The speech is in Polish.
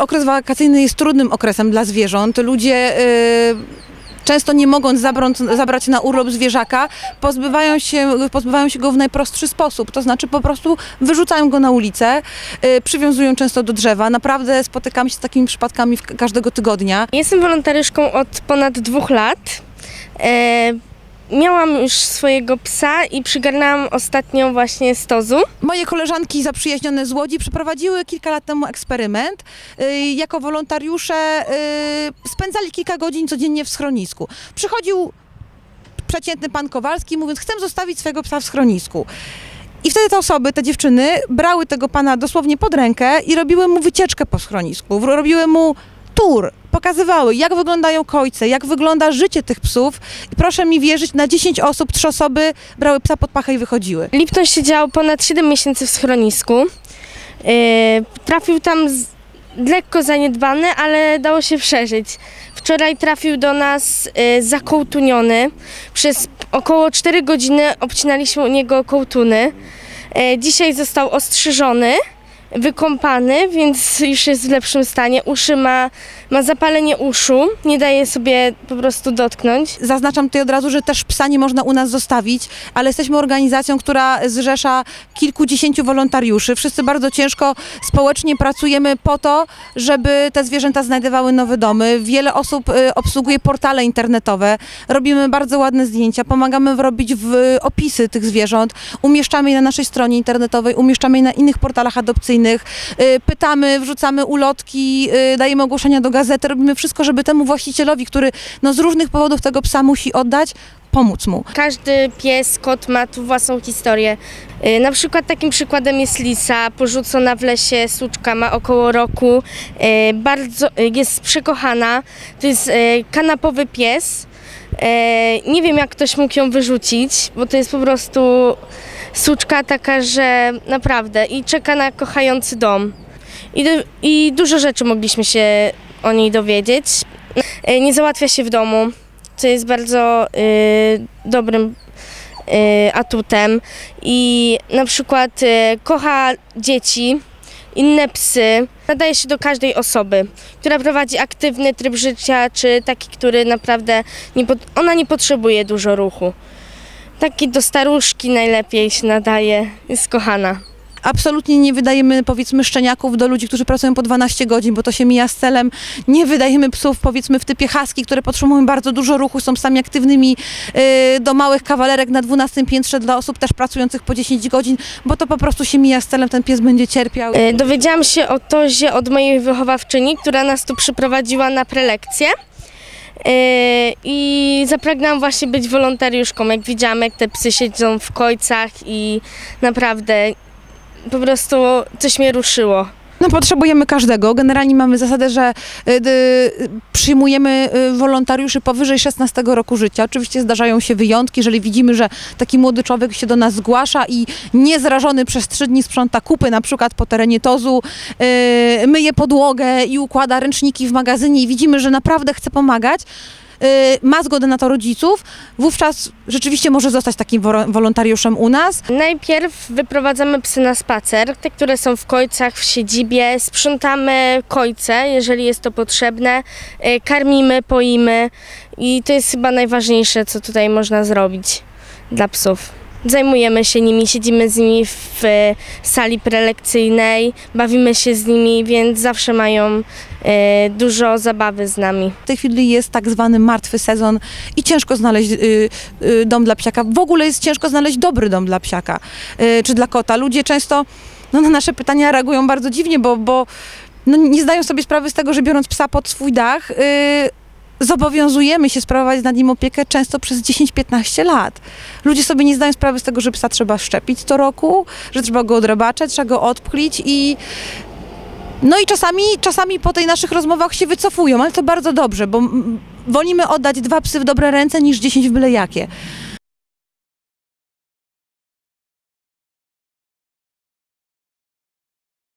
okres wakacyjny jest trudnym okresem dla zwierząt. Ludzie y, często nie mogąc zabrać, zabrać na urlop zwierzaka, pozbywają się, pozbywają się go w najprostszy sposób. To znaczy po prostu wyrzucają go na ulicę, y, przywiązują często do drzewa. Naprawdę spotykam się z takimi przypadkami każdego tygodnia. Jestem wolontariuszką od ponad dwóch lat. E, miałam już swojego psa i przygarnęłam ostatnio właśnie z Tozu. Moje koleżanki zaprzyjaźnione z Łodzi przeprowadziły kilka lat temu eksperyment. Y, Jako wolontariusze y, spędzali kilka godzin codziennie w schronisku. Przychodził przeciętny pan Kowalski mówiąc, chcę zostawić swojego psa w schronisku. I wtedy te osoby, te dziewczyny brały tego pana dosłownie pod rękę i robiły mu wycieczkę po schronisku. Robiły mu tour, pokazywały jak wyglądają kojce, jak wygląda życie tych psów. I proszę mi wierzyć, na 10 osób, trzy osoby brały psa pod pachę i wychodziły. Lipton siedział ponad 7 miesięcy w schronisku. E, trafił tam z, lekko zaniedbany, ale dało się przeżyć. Wczoraj trafił do nas e, zakołtuniony. Przez około 4 godziny obcinaliśmy u niego kołtuny. E, dzisiaj został ostrzyżony, wykąpany, więc już jest w lepszym stanie. Uszy ma, ma zapalenie uszu, nie daje sobie po prostu dotknąć. Zaznaczam tutaj od razu, że też psa nie można u nas zostawić, ale jesteśmy organizacją, która zrzesza kilkudziesięciu wolontariuszy. Wszyscy bardzo ciężko społecznie pracujemy po to, żeby te zwierzęta znajdowały nowe domy. Wiele osób y, obsługuje portale internetowe. Robimy bardzo ładne zdjęcia, pomagamy robić w opisy tych zwierząt, umieszczamy je na naszej stronie internetowej, umieszczamy je na innych portalach adopcyjnych, y, pytamy, wrzucamy ulotki, y, dajemy ogłoszenia do gazety, robimy wszystko, żeby temu właścicielowi, który no, z różnych powodów tego psa musi oddać, pomóc mu. Każdy pies, kot ma tu własną historię. Y, Na przykład takim przykładem jest Lisa, porzucona w lesie, suczka ma około roku, bardzo, jest przekochana. To jest kanapowy pies. Nie wiem jak ktoś mógł ją wyrzucić, bo to jest po prostu suczka taka, że naprawdę i czeka na kochający dom. I, du- i dużo rzeczy mogliśmy się o niej dowiedzieć. Y, Nie załatwia się w domu, co jest bardzo y, dobrym y, atutem. I na przykład y, kocha dzieci, inne psy. Nadaje się do każdej osoby, która prowadzi aktywny tryb życia, czy taki, który naprawdę nie ona nie potrzebuje dużo ruchu. Taki do staruszki najlepiej się nadaje, jest kochana. Absolutnie nie wydajemy powiedzmy szczeniaków do ludzi, którzy pracują po 12 godzin, bo to się mija z celem. Nie wydajemy psów powiedzmy w typie husky, które potrzebują bardzo dużo ruchu, są psami aktywnymi y, do małych kawalerek na 12 piętrze dla osób też pracujących po 10 godzin, bo to po prostu się mija z celem, ten pies będzie cierpiał. Y, Dowiedziałam się o Tozie od mojej wychowawczyni, która nas tu przyprowadziła na prelekcję. Y, I zapragnęłam właśnie być wolontariuszką, jak widziałam, jak te psy siedzą w kojcach i naprawdę po prostu coś mnie ruszyło. No potrzebujemy każdego. Generalnie mamy zasadę, że y, y, przyjmujemy y, wolontariuszy powyżej 16 roku życia. Oczywiście zdarzają się wyjątki, jeżeli widzimy, że taki młody człowiek się do nas zgłasza i niezrażony przez trzy dni sprząta kupy, na przykład po terenie tozu, y, myje podłogę i układa ręczniki w magazynie i widzimy, że naprawdę chce pomagać, ma zgodę na to rodziców, wówczas rzeczywiście może zostać takim wolontariuszem u nas. Najpierw wyprowadzamy psy na spacer, te, które są w kojcach, w siedzibie, sprzątamy kojce, jeżeli jest to potrzebne, y, karmimy, poimy i to jest chyba najważniejsze, co tutaj można zrobić dla psów. Zajmujemy się nimi, siedzimy z nimi w sali prelekcyjnej, bawimy się z nimi, więc zawsze mają e, dużo zabawy z nami. W tej chwili jest tak zwany martwy sezon i ciężko znaleźć y, y, dom dla psiaka. W ogóle jest ciężko znaleźć dobry dom dla psiaka y, czy dla kota. Ludzie często no, na nasze pytania reagują bardzo dziwnie, bo, bo no, nie zdają sobie sprawy z tego, że biorąc psa pod swój dach, zobowiązujemy się sprawować nad nim opiekę często przez 10-15 lat. Ludzie sobie nie zdają sprawy z tego, że psa trzeba szczepić co roku, że trzeba go odrabaczać, trzeba go odpchlić i no i czasami, czasami po tej naszych rozmowach się wycofują, ale to bardzo dobrze, bo wolimy oddać dwa psy w dobre ręce niż dziesięć w byle jakie.